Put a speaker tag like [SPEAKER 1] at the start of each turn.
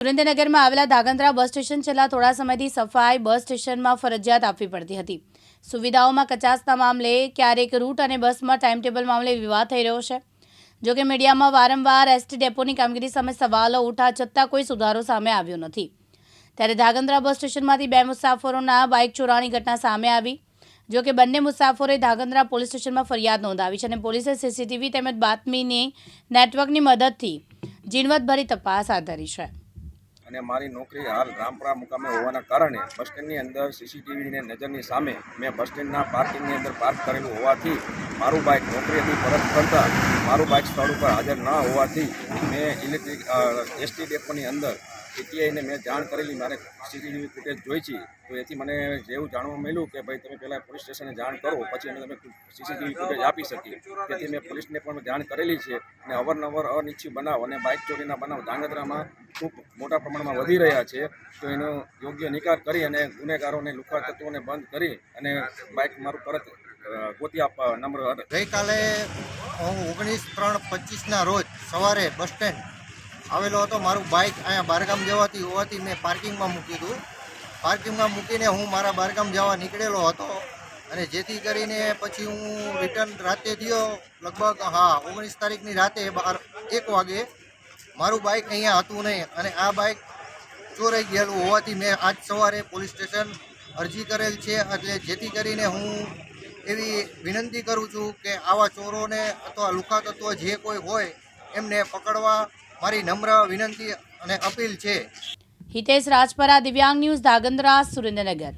[SPEAKER 1] સુરેન્દ્રનગરમાં આવેલા Dhrangadhra bus station છેલ્લા થોડા સમયથી સફાઈ બસ સ્ટેશનમાં ફરજિયાત આપવી પડતી હતી. સુવિધાઓમાં કચાસના મામલે ક્યારેક રૂટ અને બસમાં ટાઈમ ટેબલ મામલે વિવાદ થઈ રહ્યો છે. જોકે મીડિયામાં વારંવાર એસટી ડેપોની કામગીરી સામે સવાલો ઉઠા છતાં કોઈ સુધારો સામે આવ્યો નથી. ત્યારે ધાગંદ્રા બસ સ્ટેશનમાંથી બે મુસાફરોના બાઇક ચોરાની ઘટના સામે આવી. જો કે બંને મુસાફરોએ ધાગંદ્રા પોલીસ સ્ટેશનમાં ફરિયાદ નોંધાવી છે અને પોલીસે સીસીટીવી તેમજ બાતમીની નેટવર્કની મદદથી ઝીણવટભરી તપાસ હાથ ધરી છે.
[SPEAKER 2] અને મારી નોકરી હાલ રામપુરા મુકામે હોવાના કારણે બસ સ્ટેન્ડની અંદર સીસીટીવીની નજરની સામે મેં બસ સ્ટેન્ડના પાર્કિંગની અંદર પાર્ક કરેલું હોવાથી મારું બાઇક નોકરીથી પરત કરતાં મારું બાઇક સ્થળ ઉપર હાજર ન હોવાથી મેં ઇલેક્ટ્રિક એસટી ડેપોની અંદર ટીટીઆઈને મેં જાણ કરેલી, મારે સીસીટીવી ફૂટેજ જોઈ છે. તો એથી મને જેવું જાણવા મળ્યું કે ભાઈ તમે પહેલાં પોલીસ સ્ટેશને જાણ કરો, પછી અમે તમે સીસીટીવી ફૂટેજ આપી શકીએ. તેથી મેં પોલીસને પણ જાણ કરેલી છે અને અવારનવાર અનિચ્છિત બનાવ અને બાઇક ચોરીના બનાવ ધાંગધ્રામાં ખૂબ મોટા પ્રમાણમાં વધી રહ્યા છે. તો એનો યોગ્ય નિકાલ કરી અને ગુનેગારોને લુખા તત્વોને બંધ કરી અને બાઇક મારું પરત ગોતી આપવા નમ્ર
[SPEAKER 3] ગઈકાલે ઓગણીસ ત્રણ પચીસના રોજ સવારે બસ સ્ટેન્ડ આવેલો હતો મારું બાઇક અહીંયા બારગામ જવાથી, હોવાથી મેં પાર્કિંગમાં મૂકી હતું. પાર્કિંગમાં મૂકીને હું મારા બારગામ જવા નીકળેલો હતો અને જેથી કરીને પછી હું રિટર્ન રાતે થયો, લગભગ, હા, ઓગણીસ તારીખની રાતે બાર એક વાગે મારું બાઇક અહીંયા હતું નહીં અને આ બાઇક ચોરાઈ ગયેલું હોવાથી મેં આજ સવારે પોલીસ સ્ટેશન અરજી કરેલ છે એટલે જેથી કરીને હું એવી વિનંતી કરું છું કે આવા ચોરોને અથવા લુખા તત્વો જે કોઈ હોય એમને પકડવા મારી નમ્ર વિનંતી અને અપીલ છે.
[SPEAKER 1] હિતેશ રાજપરા દિવ્યાંગ ન્યૂઝ ધાગંદ્રા સુરેન્દ્રનગર.